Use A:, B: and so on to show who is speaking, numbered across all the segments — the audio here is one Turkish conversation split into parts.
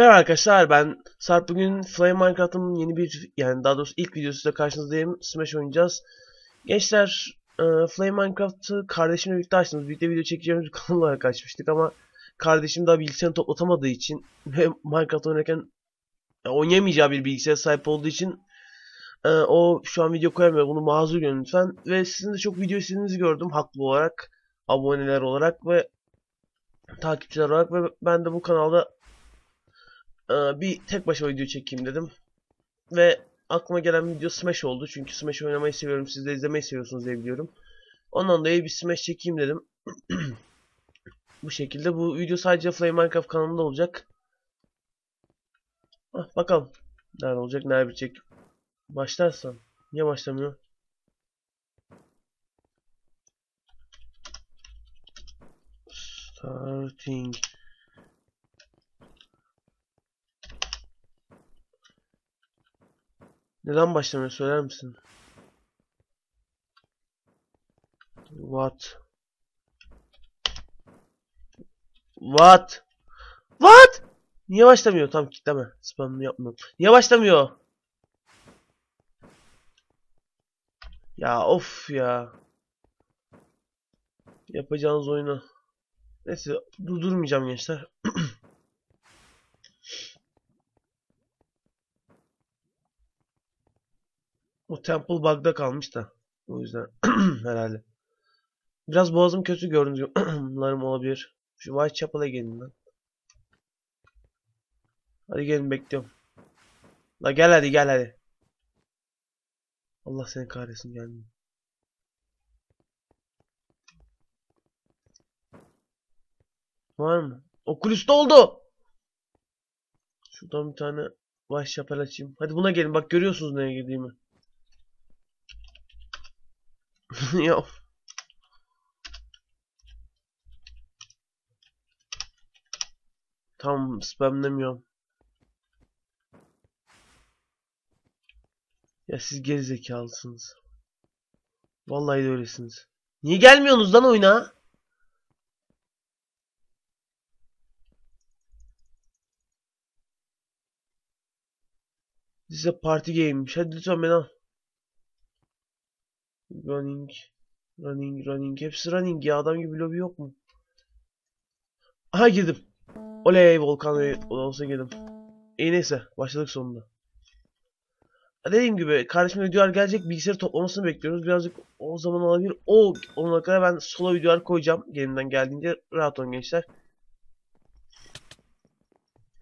A: Merhaba arkadaşlar ben Sarp bugün Flame Minecraft'ın yeni bir yani daha doğrusu ilk videosuyla karşınızdayım. Smash oynayacağız. Gençler e, Flame Minecraft'ı kardeşimle birlikte açtığımız birlikte video çekeceğimiz bir kanal olarak açmıştık ama kardeşim daha bilgisayarını toplatamadığı için ve Minecraft oynarken e, oynayamayacağı bir bilgisayara sahip olduğu için e, o şu an video koyamıyor. Bunu mazur görün lütfen. Ve sizin de çok video istediğinizi gördüm haklı olarak. Aboneler olarak ve takipçiler olarak ve ben de bu kanalda bir tek başıma video çekeyim dedim. Ve aklıma gelen video Smash oldu. Çünkü Smash oynamayı seviyorum. Siz de izlemeyi seviyorsunuz diye biliyorum. Ondan dolayı bir Smash çekeyim dedim. bu şekilde. Bu video sadece Flame Minecraft kanalında olacak. Ah, bakalım. Nerede olacak, nerede bitecek. Başlarsam. Niye başlamıyor? Starting. Neden başlamıyor söyler misin? What? What? What? Niye başlamıyor? Tam kitleme. Spamını yapmıyorum. Niye başlamıyor? Ya of ya. Yapacağınız oyunu. Neyse durdurmayacağım gençler. O Temple bug'da kalmış da. O yüzden herhalde. Biraz boğazım kötü gördüğünüz gibi bunlarım olabilir. Şu Whitechapel'a gelin lan. Hadi gelin bekliyorum. La gel hadi gel hadi. Allah seni kahretsin gelmiyor. Var mı? Okulüste oldu. Şuradan bir tane Whitechapel açayım. Hadi buna gelin bak görüyorsunuz neye girdiğimi. ya. Tam spamlemiyorum. Ya siz gerizekalısınız. Vallahi de öylesiniz. Niye gelmiyorsunuz lan oyuna? Size party game'miş. Hadi lütfen beni al. Running. Running, running. Hepsi running ya. Adam gibi lobi yok mu? Aha girdim. Oley Volkan olsa girdim. İyi neyse. Başladık sonunda. Dediğim gibi kardeşim videolar gelecek. Bilgisayarı toplamasını bekliyoruz. Birazcık o zaman olabilir. O ona kadar ben solo videolar koyacağım. Elimden geldiğince rahat olun gençler.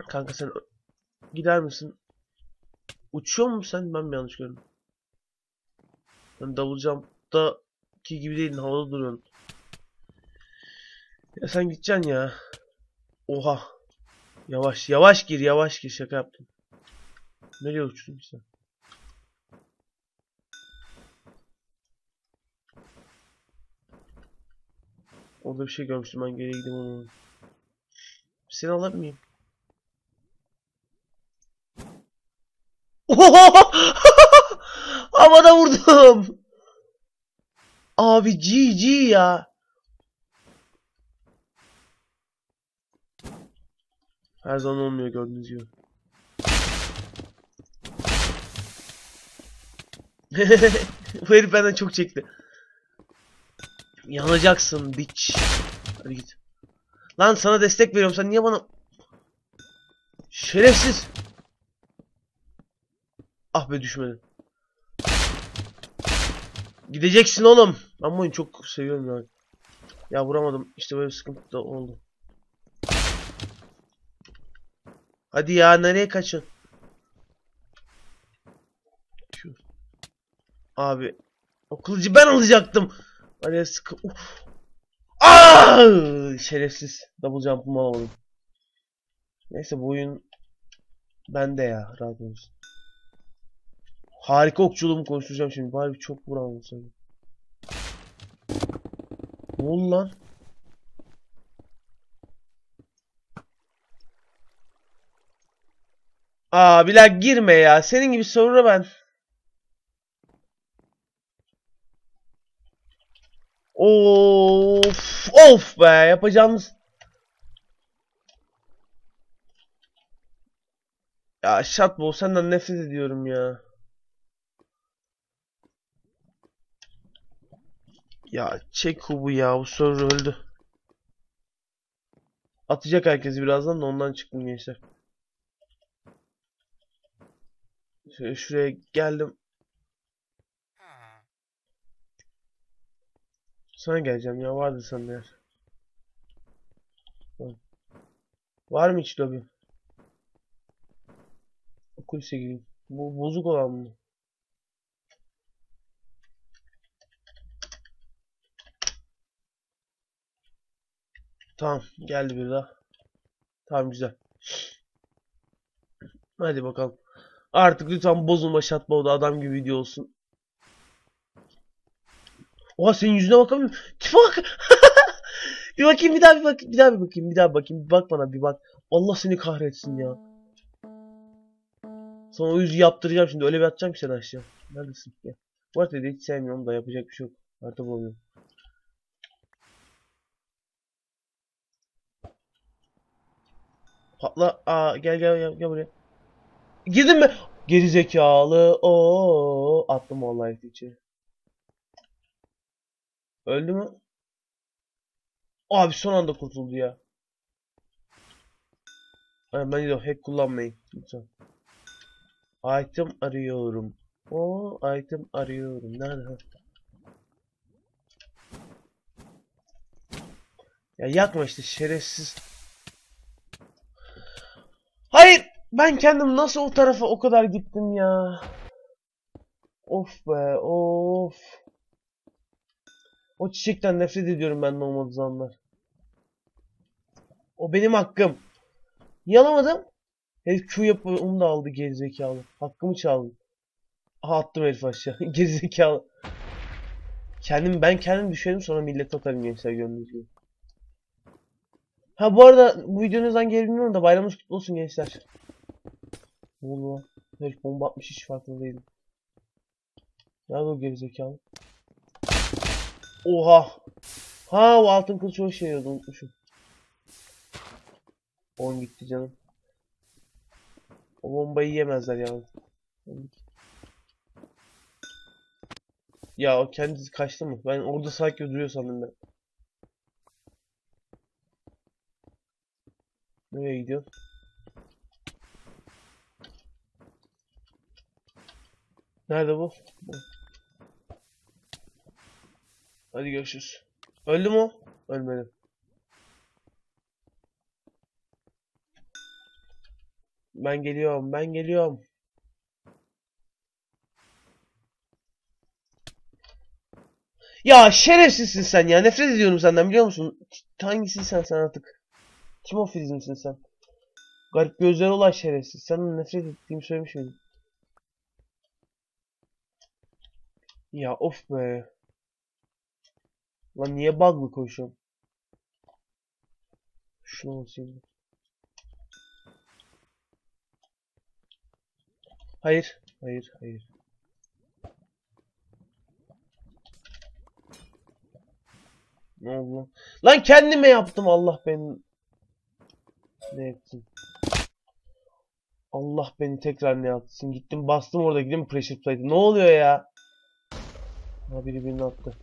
A: Kanka sen gider misin? Uçuyor mu sen? Ben mi yanlış gördüm? Yani double jump'taki gibi değil havada duruyorsun. Ya sen gideceksin ya. Oha. Yavaş yavaş gir yavaş gir şaka yaptım. Nereye uçtun işte? Orada bir şey görmüştüm ben geriye gideyim onu. Seni miyim? Oha! Havada vurdum. Abi GG ya. Her zaman olmuyor gördüğünüz gibi. Bu herif benden çok çekti. Yanacaksın bitch. Hadi git. Lan sana destek veriyorum sen niye bana... Şerefsiz. Ah be düşmedi. Gideceksin oğlum. Ben bu oyunu çok seviyorum ya. Ya vuramadım. İşte böyle sıkıntı da oldu. Hadi ya nereye kaçın? Abi. O kılıcı ben alacaktım. Araya sıkı. Uf. Aa! Şerefsiz. Double jump'ımı alamadım. Neyse bu oyun bende ya. Rahat olsun. Harika okçuluğumu konuşturacağım şimdi. Bari çok vuran olsaydı. Ne oldu lan? Aa bir girme ya. Senin gibi sonra ben. Of of be yapacağımız Ya Shotball senden nefret ediyorum ya. Ya çek kubu ya bu soru öldü. Atacak herkesi birazdan da ondan çıktım gençler. Şöyle şuraya geldim. Sana geleceğim ya vardı sende yer. Var mı hiç lobi? Kulise gireyim. Bu bozuk olan mı? Tamam geldi bir daha. Tamam güzel. Hadi bakalım. Artık lütfen bozulma Shotbow'da adam gibi video olsun. Oha senin yüzüne bakamıyorum. Tipe bir bakayım bir daha bir bak bir daha bir bakayım bir daha bir bakayım bir bak bana bir bak. Allah seni kahretsin ya. Sana o yüzü yaptıracağım şimdi öyle bir atacağım ki seni aşağı. Neredesin? Gel. Bu arada hiç sevmiyorum da yapacak bir şey yok. Artık olmuyor. Patla. Aa gel gel gel, gel buraya. Girdin mi? Geri zekalı. Oo attım vallahi içeri. Öldü mü? Abi son anda kurtuldu ya. Ben de hack kullanmayın lütfen. Item arıyorum. O item arıyorum. Nerede? Ya yakma işte şerefsiz. Hayır! Ben kendim nasıl o tarafa o kadar gittim ya. Of be of. O çiçekten nefret ediyorum ben normal zamanlar. O benim hakkım. Yalamadım. Herif Q yapıyor onu da aldı gerizekalı. Hakkımı çaldı. Aha attım herif aşağı. gerizekalı. Kendim ben kendim düşerim sonra millet atarım gençler gördüğünüz. Ha bu arada bu video ne zaman gelir bilmiyorum da bayramınız kutlu olsun gençler. Ne oldu lan? Herif bomba atmış hiç farkında değilim. Nerede o gerizekalı? Oha! Ha o altın kılıç o şey yiyordu unutmuşum. 10 gitti canım. O bombayı yemezler yani. Ya o kendisi kaçtı mı? Ben orada sanki duruyor sandım ben. Nereye gidiyor? Nerede bu? Bu. Hadi görüşürüz. Öldü mü? Ölmedi. Ben geliyorum, ben geliyorum. Ya şerefsizsin sen ya. Nefret ediyorum senden biliyor musun? Hangisisin sen artık? Kim o misin sen? Garip gözleri olan şerefsiz. Senden nefret ettiğimi söylemiş miydim? Ya of be. Lan niye bug'lı koşuyorum? Şunu basayım. Hayır. Hayır. Hayır. Ne oldu lan? Lan kendime yaptım Allah beni. Ne etsin? Allah beni tekrar ne yapsın? Gittim bastım orada gidip pressure plate. Ne oluyor ya? Ha biri birini attı.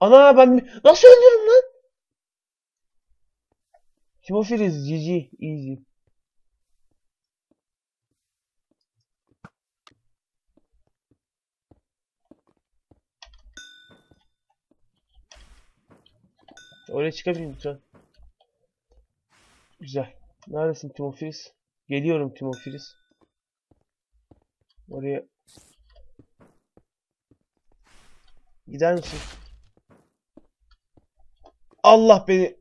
A: Ana ben nasıl öldürürüm lan? Timofiliz GG easy. Oraya çıkabilirim lütfen. Güzel. Neredesin Timofiliz? Geliyorum Timofiliz. Oraya Gider misin? Allah beni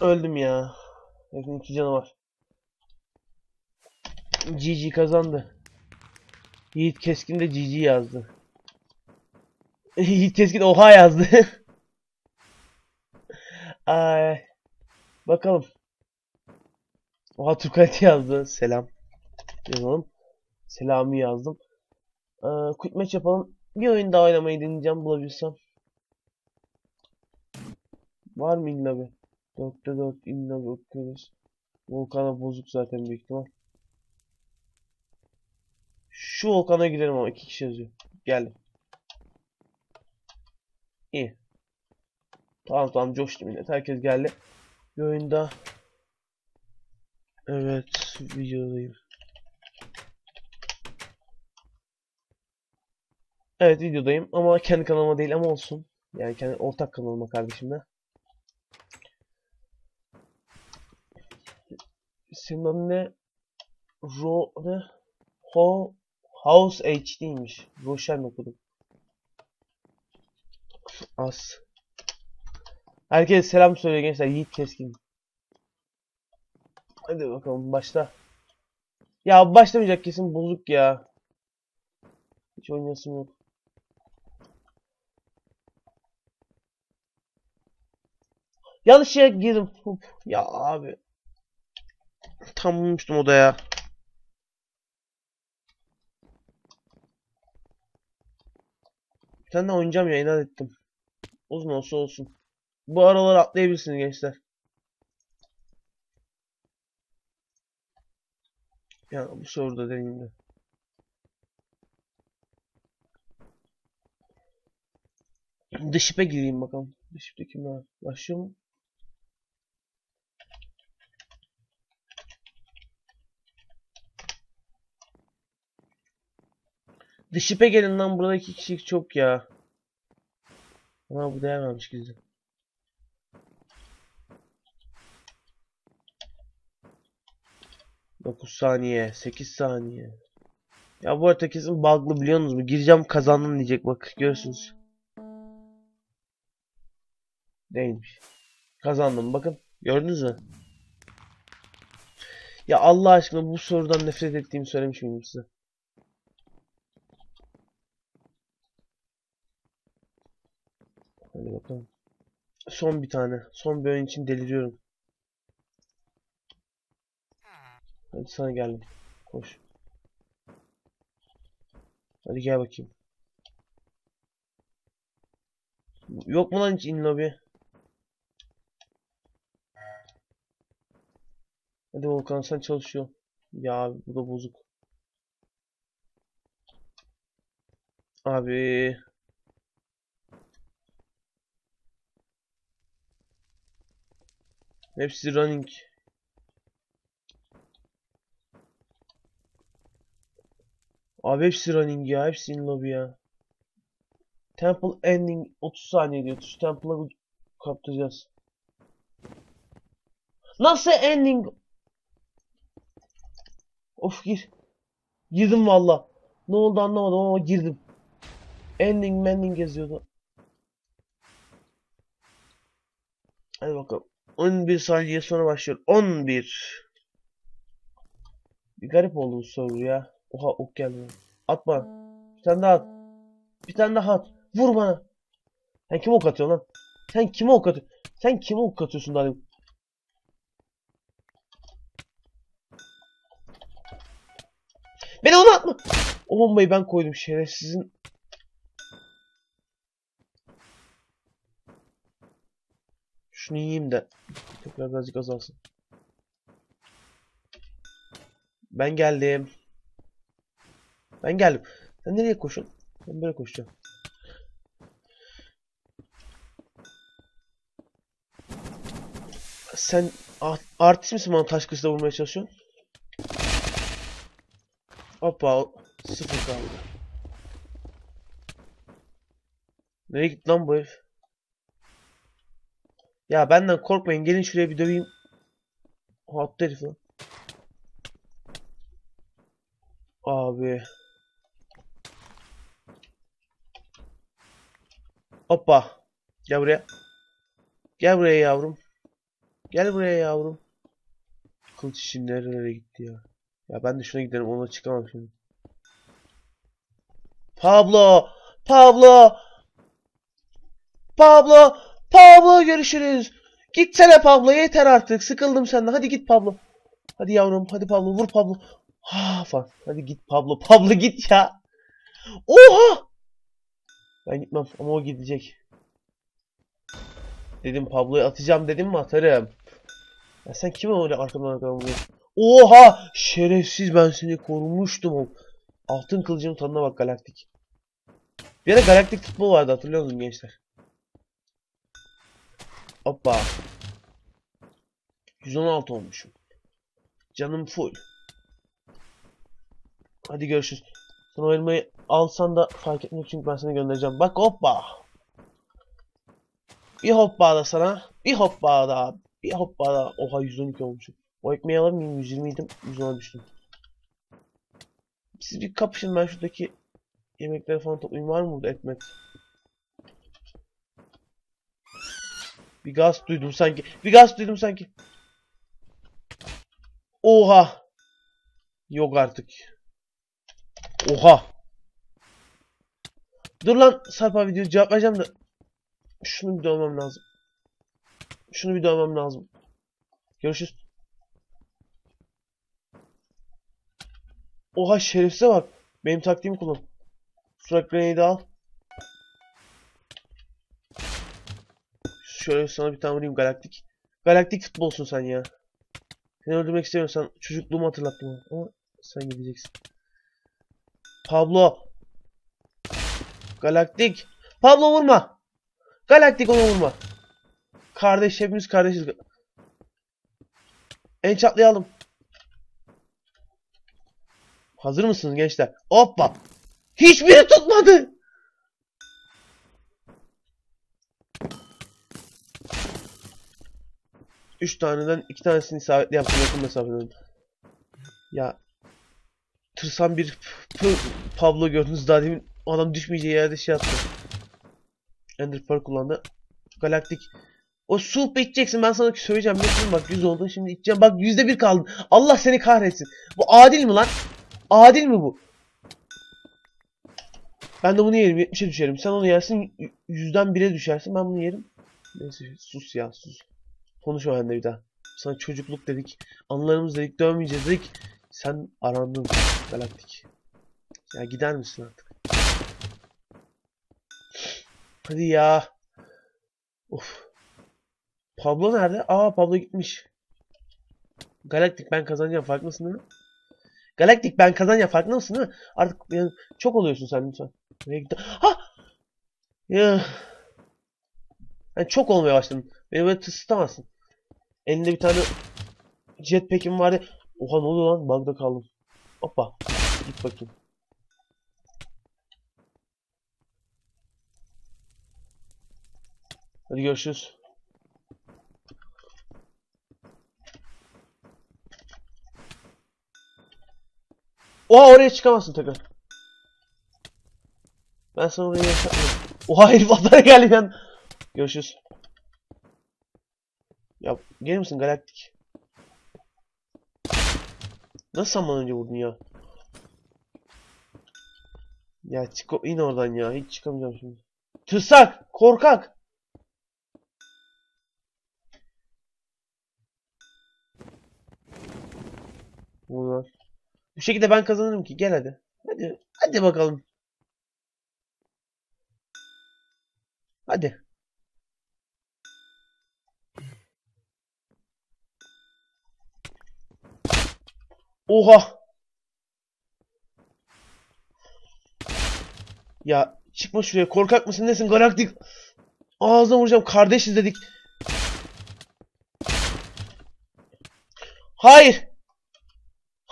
A: Öldüm ya. Herifin iki canı var. GG kazandı. Yiğit Keskin de GG yazdı. Yiğit Keskin oha yazdı. Ay. Bakalım. Oha Turkayt yazdı. Selam. Yazalım. Selamı yazdım. Ee, quick match yapalım. Bir oyun daha oynamayı deneyeceğim bulabilsem. Var mı illa bir? 4'te 4 illa bir okuyoruz. Volkan'a bozuk zaten büyük ihtimal. Şu volkana gidelim ama iki kişi yazıyor. Geldim. İyi. Tamam tamam coştum yine. Herkes geldi. Bir oyunda. Evet. Videodayım. Evet videodayım ama kendi kanalıma değil ama olsun. Yani kendi ortak kanalıma kardeşimle. Senin adın ne? Ro ne? Ho House HD'ymiş. Roshan okudum. As. Herkese selam söyle gençler. Yiğit Keskin. Hadi bakalım başla. Ya başlamayacak kesin bozuk ya. Hiç oynayasım yok. Yanlış yere girdim. Ya abi. Tam bulmuştum odaya. Bir tane oynayacağım ya inat ettim. Uzun olsa olsun. Bu aralar atlayabilirsiniz gençler. Ya bu soruda deneyimde. Dış ipe gireyim bakalım. Dış ipte kim var? Başlıyor mu? Dış ipe gelin lan burada iki kişilik çok ya. Ama bu değer vermiş gizli. Dokuz saniye, sekiz saniye. Ya bu arada kesin bug'lı biliyorsunuz mu? Gireceğim kazandım diyecek bak görürsünüz. Değilmiş. Kazandım bakın. Gördünüz mü? Ya Allah aşkına bu sorudan nefret ettiğimi söylemiş miydim size? Hadi bakalım. Son bir tane. Son bir oyun için deliriyorum. Hadi sana geldim. Koş. Hadi gel bakayım. Yok mu lan hiç in lobby? Hadi Volkan sen çalışıyor. Ya bu da bozuk. Abi. Hepsi running. Abi hepsi running ya. Hepsi in lobby ya. Temple ending 30 saniye diyor. Şu Temple'a kaptıracağız. Nasıl ending? Of gir. Girdim valla. Ne oldu anlamadım ama girdim. Ending mending yazıyordu. Hadi bakalım. 11 saniye sonra başlıyor. 11. Bir garip oldu bu soru ya. Oha ok geldi. At bana. Bir tane daha at. Bir tane daha at. Vur bana. Sen kime ok atıyorsun lan? Sen kime ok atıyorsun? Sen kime ok atıyorsun daha? Beni ona atma. O bombayı ben koydum şerefsizin. Şunu yiyeyim de tekrar birazcık azalsın. Ben geldim. Ben geldim. Sen nereye koşun? Ben böyle koşacağım. Sen artist misin bana taş kılıçla vurmaya çalışıyorsun? Hoppa sıfır kaldı. Nereye gitti lan bu herif? Ya benden korkmayın gelin şuraya bir döveyim. Attı herif lan. Abi. Hoppa. Gel buraya. Gel buraya yavrum. Gel buraya yavrum. Kılıç işi nerelere gitti ya. Ya ben de şuna giderim ona çıkamam şimdi. Pablo! Pablo! Pablo! Pablo görüşürüz. Gitsene Pablo yeter artık. Sıkıldım senden. Hadi git Pablo. Hadi yavrum hadi Pablo vur Pablo. Ha falan. Hadi git Pablo. Pablo git ya. Oha! Ben gitmem ama o gidecek. Dedim Pablo'yu atacağım dedim mi atarım. Ya sen kime öyle arkadan vuruyorsun? Oha! Şerefsiz ben seni korumuştum. Altın kılıcın tadına bak galaktik. Bir ara galaktik futbol vardı hatırlıyor musun gençler? Hoppa. 116 olmuşum. Canım full. Hadi görüşürüz. Sen o alsan da fark etmiyor çünkü ben seni göndereceğim. Bak hoppa. Bir hoppa da sana. Bir hoppa da. Bir hoppa da. Oha 112 olmuşum. O ekmeği alır mıyım? 120 idim. 110'a düştüm. Siz bir kapışın ben şuradaki yemekleri falan toplayayım. Var mı burada ekmek? Bir gaz duydum sanki. Bir gaz duydum sanki. Oha. Yok artık. Oha. Dur lan Sarp abi diyor cevap vereceğim de. Şunu bir dövmem lazım. Şunu bir dövmem lazım. Görüşürüz. Oha şerefsize bak. Benim taktiğimi kullan. Frag grenade'i al. Şöyle sana bir tane vurayım galaktik. Galaktik futbolsun sen ya. Seni öldürmek istemiyorum. Sen çocukluğumu hatırlattın. Ama sen gideceksin. Pablo. Galaktik. Pablo vurma. Galaktik onu vurma. Kardeş hepimiz kardeşiz. En çatlayalım. Hazır mısınız gençler? Hoppa. Hiçbiri tutmadı. Üç taneden iki tanesini isabetli yaptım yakın mesafeden. Ya tırsan bir Pablo gördünüz daha demin adam düşmeyeceği yerde şey yaptı. Ender Pearl kullandı. Galaktik. O su içeceksin ben sana söyleyeceğim. Metin bak 100 oldun şimdi içeceğim. Bak yüzde bir kaldın. Allah seni kahretsin. Bu adil mi lan? Adil mi bu? Ben de bunu yerim 70'e düşerim. Sen onu yersin yüzden 1'e düşersin. Ben bunu yerim. Neyse sus ya sus. Konuşma bende bir daha. Sana çocukluk dedik. Anılarımız dedik. Dövmeyeceğiz dedik. Sen arandın. Galaktik. Ya gider misin artık? Hadi ya. Of. Pablo nerede? Aa Pablo gitmiş. Galaktik ben kazanacağım farkındasın değil mi? Galaktik ben kazanacağım farkında mısın değil mi? Artık yani çok oluyorsun sen lütfen. Nereye gitti? Ha! Ya. Yani çok olmaya başladın. Beni böyle tıslatamazsın. Elinde bir tane jetpack'im vardı. Oha ne oluyor lan? Bug'da kaldım. Hoppa. Git bakayım. Hadi görüşürüz. Oha oraya çıkamazsın tekrar. Ben sana oraya yaşatmıyorum. Oha herif atlara geldi ben. Görüşürüz. Ya gelir misin galaktik? Nasıl sen bana önce vurdun ya? Ya çık in oradan ya. Hiç çıkamayacağım şimdi. Tırsak! Korkak! Bunlar. Bu şekilde ben kazanırım ki. Gel hadi. Hadi. Hadi bakalım. Hadi. Oha. Ya çıkma şuraya. Korkak mısın nesin galaktik? Ağzına vuracağım. Kardeşiz dedik. Hayır.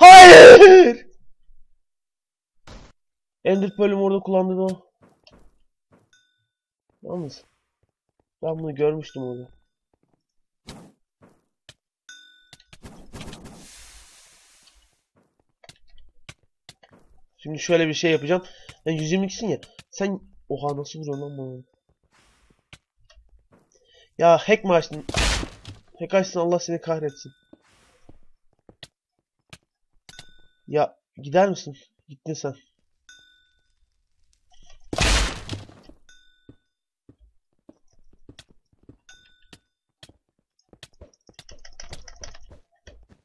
A: Hayır. Ender Pearl'üm orada kullandı o. Yalnız. Ben bunu görmüştüm orada. Şimdi şöyle bir şey yapacağım. Ben 122'sin ya. Sen oha nasıl vuruyorsun lan bana? Ya hack mi açtın? Hack açtın Allah seni kahretsin. Ya gider misin? Gittin sen.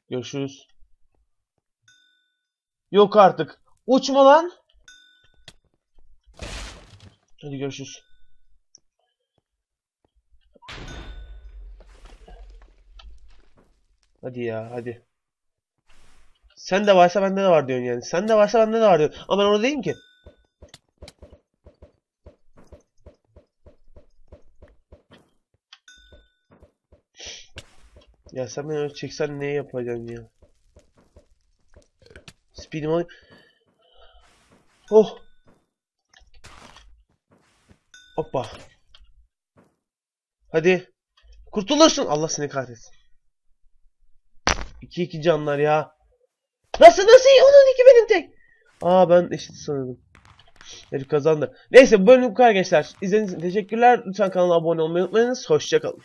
A: Görüşürüz. Yok artık. Uçma lan. Hadi görüşürüz. Hadi ya hadi. Sen de varsa bende de var diyorsun yani. Sen de varsa bende de var diyorsun. Ama ben orada değilim ki. Ya sen beni öyle çeksen ne yapacaksın ya? Speed'im al. Oh. Hoppa. Hadi. Kurtulursun. Allah seni kahretsin. 2 2 canlar ya. Nasıl nasıl? Onun iki benim tek. Aa ben eşit sanırım. Herif kazandı. Neyse bu bölüm bu kadar gençler. İzlediğiniz için teşekkürler. Lütfen kanala abone olmayı unutmayınız. Hoşçakalın.